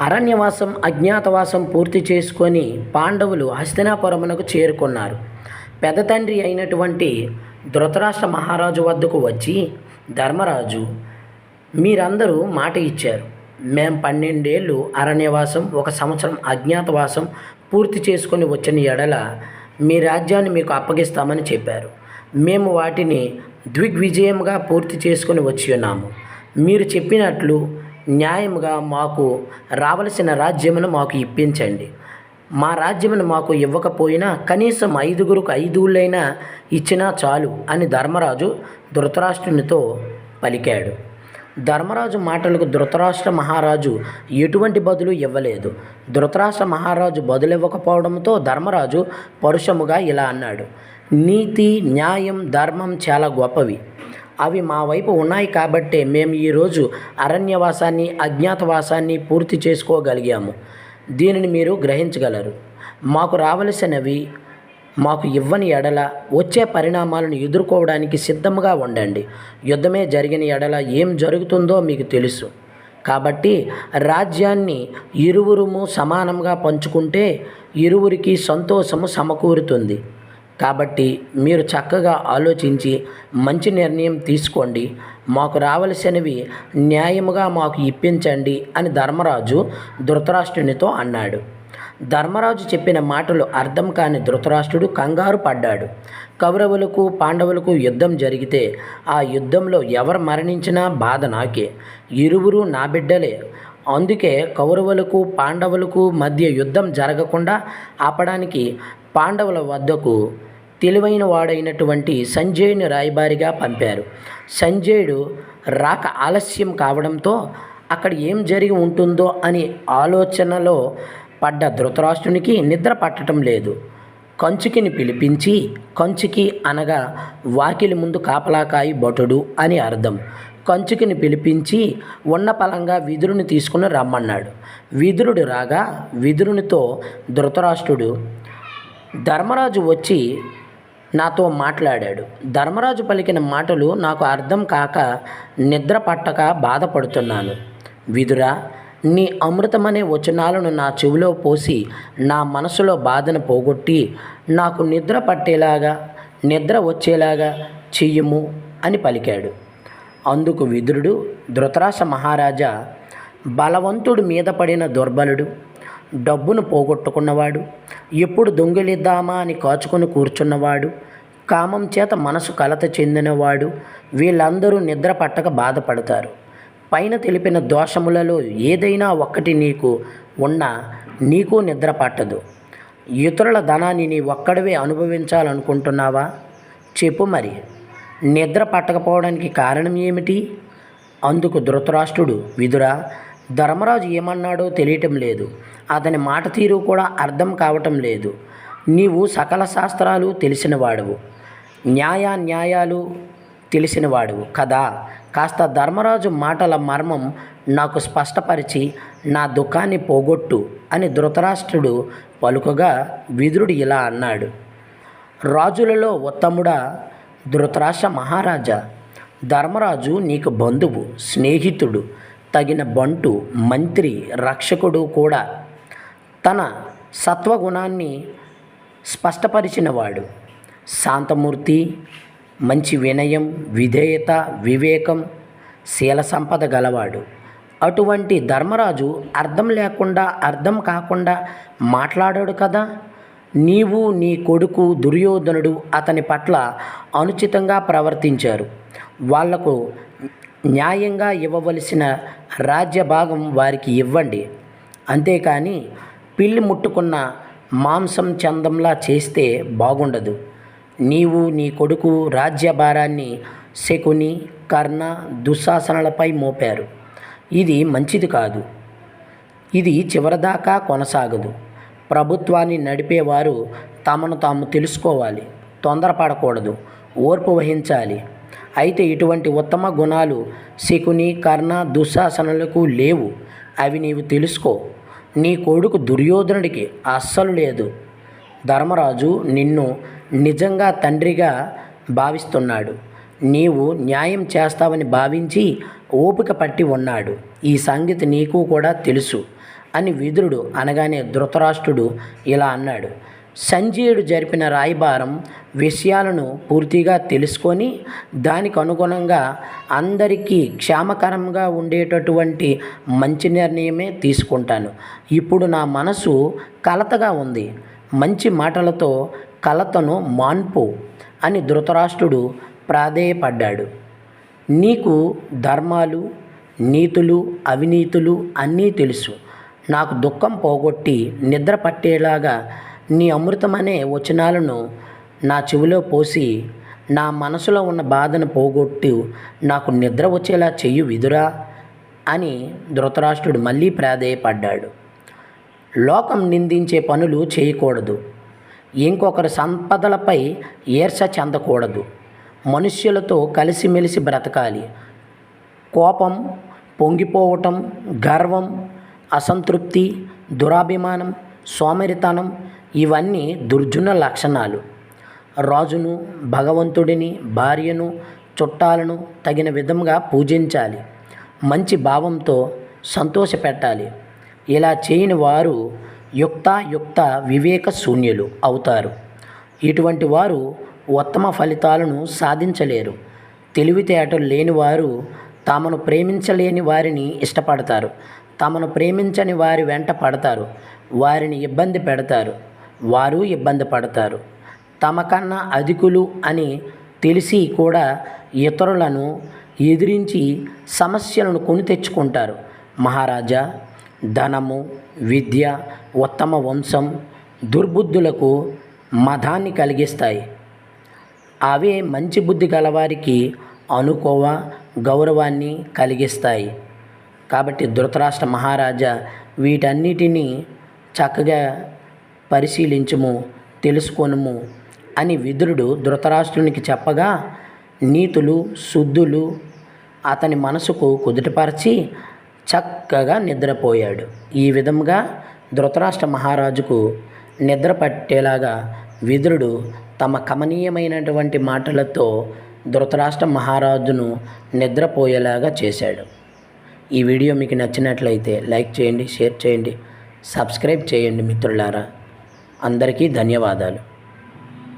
అరణ్యవాసం అజ్ఞాతవాసం పూర్తి చేసుకొని పాండవులు హస్తినాపురమునకు చేరుకున్నారు. పెద్ద తండ్రి అయినటువంటి ధృతరాష్ట్ర మహారాజు వద్దకు వచ్చి ధర్మరాజు మీరందరూ మాట ఇచ్చారు. మేం పన్నెండేళ్ళు అరణ్యవాసం ఒక సంవత్సరం అజ్ఞాతవాసం పూర్తి చేసుకొని వచ్చిన ఎడల మీ రాజ్యాన్ని మీకు అప్పగిస్తామని చెప్పారు. మేము వాటిని దిగ్విజయంగా పూర్తి చేసుకొని వచ్చి ఉన్నాము. మీరు చెప్పినట్లు న్యాయముగా మాకు రావలసిన రాజ్యమును మాకు ఇప్పించండి. మా రాజ్యమును మాకు ఇవ్వకపోయినా కనీసం ఐదుగురికి ఐదుగులైనా ఇచ్చినా చాలు అని ధర్మరాజు ధృతరాష్ట్రునితో పలికాడు. ధర్మరాజు మాటలకు ధృతరాష్ట్ర మహారాజు ఎటువంటి బదులు ఇవ్వలేదు. ధృతరాష్ట్ర మహారాజు బదులు ఇవ్వకపోవడంతో ధర్మరాజు పరుషముగా ఇలా అన్నాడు. నీతి న్యాయం ధర్మం చాలా గొప్పవి. అవి మా వైపు ఉన్నాయి కాబట్టే మేము ఈరోజు అరణ్యవాసాన్ని అజ్ఞాతవాసాన్ని పూర్తి చేసుకోగలిగాము. దీనిని మీరు గ్రహించగలరు. మాకు రావలసినవి మాకు ఇవ్వని ఎడల వచ్చే పరిణామాలను ఎదుర్కోవడానికి సిద్ధంగా ఉండండి. యుద్ధమే జరిగిన ఎడల ఏం జరుగుతుందో మీకు తెలుసు. కాబట్టి రాజ్యాన్ని ఇరువురుము సమానంగా పంచుకుంటే ఇరువురికి సంతోషము సమకూరుతుంది. కాబట్టి మీరు చక్కగా ఆలోచించి మంచి నిర్ణయం తీసుకోండి. మాకు రావలసినవి న్యాయముగా మాకు ఇప్పించండి అని ధర్మరాజు ధృతరాష్ట్రునితో అన్నాడు. ధర్మరాజు చెప్పిన మాటలు అర్థం కాని ధృతరాష్ట్రుడు కంగారు పడ్డాడు. కౌరవులకు పాండవులకు యుద్ధం జరిగితే ఆ యుద్ధంలో ఎవరు మరణించినా బాధ నాకే. ఇరువురు నా బిడ్డలే. అందుకే కౌరవులకు పాండవులకు మధ్య యుద్ధం జరగకుండా ఆపడానికి పాండవుల వద్దకు తెలివైన వాడైనటువంటి సంజయుని రాయబారిగా పంపారు. సంజయుడు రాక ఆలస్యం కావడంతో అక్కడ ఏం జరిగి ఉంటుందో అని ఆలోచనలో పడ్డ ధృతరాష్ట్రునికి నిద్ర పట్టడం లేదు. కంచుకిని పిలిపించి కంచుకి అనగా వాకిలి ముందు కాపలాకాయి భటుడు అని అర్థం. కంచుకిని పిలిపించి ఉన్న పలంగా విదురుని తీసుకుని రమ్మన్నాడు. విదురుడు రాగా విదురునితో ధృతరాష్ట్రుడు ధర్మరాజు వచ్చి నాతో మాట్లాడాడు. ధర్మరాజు పలికిన మాటలు నాకు అర్థం కాక నిద్ర పట్టక బాధపడుతున్నాను. విదురా నీ అమృతమనే వచనాలను నా చెవిలో పోసి నా మనసులో బాధను పోగొట్టి నాకు నిద్ర పట్టేలాగా నిద్ర వచ్చేలాగా చెయ్యము అని పలికాడు. అందుకు విదురుడు ధృతరాస మహారాజా బలవంతుడు మీద పడిన దుర్బలుడు డబ్బును పోగొట్టుకున్నవాడు ఎప్పుడు దొంగిలిద్దామా అని కాచుకొని కూర్చున్నవాడు కామం చేత మనసు కలత చెందినవాడు వీళ్ళందరూ నిద్ర పట్టక బాధపడతారు. పైన తెలిపిన దోషములలో ఏదైనా ఒక్కటి నీకు ఉన్నా నీకు నిద్ర పట్టదు. ఇతరుల ధనాన్ని నీ ఒక్కడవే అనుభవించాలనుకుంటున్నావా? చెప్పు మరి నిద్ర పట్టకపోవడానికి కారణం ఏమిటి? అందుకు ధృతరాష్ట్రుడు విదురా ధర్మరాజు ఏమన్నాడో తెలియటం లేదు. అతని మాట తీరు కూడా అర్థం కావటం లేదు. నీవు సకల శాస్త్రాలు తెలిసినవాడవు. న్యాయ న్యాయాలు తెలిసినవాడవు కదా. కాస్త ధర్మరాజు మాటల మర్మం నాకు స్పష్టపరిచి నా దుఃఖాన్ని పోగొట్టు అని ధృతరాష్ట్రుడు పలుకగా విదురుడు ఇలా అన్నాడు. రాజులలో ఉత్తముడా ధృతరాష్ట్ర మహారాజా ధర్మరాజు నీకు బంధువు స్నేహితుడు తగిన బంటు మంత్రి రక్షకుడు కూడా తన సత్వగుణాన్ని స్పష్టపరిచినవాడు. శాంతమూర్తి మంచి వినయం విధేయత వివేకం శీల సంపద గలవాడు. అటువంటి ధర్మరాజు అర్థం లేకుండా అర్థం కాకుండా మాట్లాడాడు కదా? నీవు నీ కొడుకు దుర్యోధనుడు అతని పట్ల అనుచితంగా ప్రవర్తించారు. వాళ్ళకు న్యాయంగా ఇవ్వవలసిన రాజ్య భాగం వారికి ఇవ్వండి. అంతేకాని పిల్లి ముట్టుకున్న మాంసం చందంలా చేస్తే బాగుండదు. నీవు నీ కొడుకు రాజ్యభారాన్ని శకుని కర్ణ దుశ్శాసనలపై మోపారు. ఇది మంచిది కాదు. ఇది చివరిదాకా కొనసాగదు. ప్రభుత్వాన్ని నడిపేవారు తమను తాము తెలుసుకోవాలి. తొందరపడకూడదు. ఓర్పు వహించాలి. అయితే ఇటువంటి ఉత్తమ గుణాలు శకుని కర్ణ దుశ్శాసనలకు లేవు. అవి నీవు తెలుసుకో. నీ కొడుకు దుర్యోధనుడికి అస్సలు లేదు. ధర్మరాజు నిన్ను నిజంగా తండ్రిగా భావిస్తున్నాడు. నీవు న్యాయం చేస్తావని భావించి ఓపిక పట్టి ఉన్నాడు. ఈ సంగతి నీకు కూడా తెలుసు అని విదురుడు అనగానే ధృతరాష్ట్రుడు ఇలా అన్నాడు. సంజయుడు జరిపిన రాయబారం విషయాలను పూర్తిగా తెలుసుకొని దానికి అనుగుణంగా అందరికీ క్షేమకరంగా ఉండేటటువంటి మంచి నిర్ణయమే తీసుకుంటాను. ఇప్పుడు నా మనసు కలతగా ఉంది. మంచి మాటలతో కలతను మాన్పు అని ధృతరాష్ట్రుడు ప్రాధేయపడ్డాడు. నీకు ధర్మాలు నీతులు అవినీతులు అన్నీ తెలుసు. నాకు దుఃఖం పోగొట్టి నిద్ర పట్టేలాగా నీ అమృతమనే వచనాలను నా చెవిలో పోసి నా మనసులో ఉన్న బాధను పోగొట్టు నాకు నిద్ర వచ్చేలా చెయ్యు విదురా అని ధృతరాష్ట్రుడు మళ్ళీ ప్రాధేయపడ్డాడు. లోకం నిందించే పనులు చేయకూడదు. ఇంకొకరి సంపదలపై ఈర్ష చెందకూడదు. మనుష్యులతో కలిసిమెలిసి బ్రతకాలి. కోపం పొంగిపోవటం గర్వం అసంతృప్తి దురాభిమానం సోమరితనం ఇవన్నీ దుర్జున లక్షణాలు. రాజును భగవంతుడిని భార్యను చుట్టాలను తగిన విధంగా పూజించాలి. మంచి భావంతో సంతోషపెట్టాలి. ఇలా చేయని వారు యుక్తాయుక్త వివేక శూన్యులు అవుతారు. ఇటువంటి వారు ఉత్తమ ఫలితాలను సాధించలేరు. తెలివితేటలు లేని వారు తామను ప్రేమించలేని వారిని ఇష్టపడతారు. తమను ప్రేమించని వారి వెంట పడతారు. వారిని ఇబ్బంది పెడతారు. వారు ఇబ్బంది పడతారు. తమ కన్నా అధికులు అని తెలిసి కూడా ఇతరులను ఎదిరించి సమస్యలను కొని తెచ్చుకుంటారు. మహారాజా ధనము విద్య ఉత్తమ వంశం దుర్బుద్ధులకు మధాన్ని కలిగిస్తాయి. అవే మంచి బుద్ధి గలవారికి అనుకోవ గౌరవాన్ని కలిగిస్తాయి. కాబట్టి ధృతరాష్ట్ర మహారాజా వీటన్నిటినీ చక్కగా పరిశీలించుము తెలుసుకొనుము అని విదురుడు ధృతరాష్ట్రునికి చెప్పగా నీతులు శుద్ధులు అతని మనసుకు కుదుటపరిచి చక్కగా నిద్రపోయాడు. ఈ విధంగా ధృతరాష్ట్ర మహారాజుకు నిద్ర పట్టేలాగా విదురుడు తమ కమనీయమైనటువంటి మాటలతో ధృతరాష్ట్ర మహారాజును నిద్రపోయేలాగా చేశాడు. ఈ వీడియో మీకు నచ్చినట్లయితే లైక్ చేయండి షేర్ చేయండి సబ్స్క్రైబ్ చేయండి మిత్రులారా. అందరికీ ధన్యవాదాలు.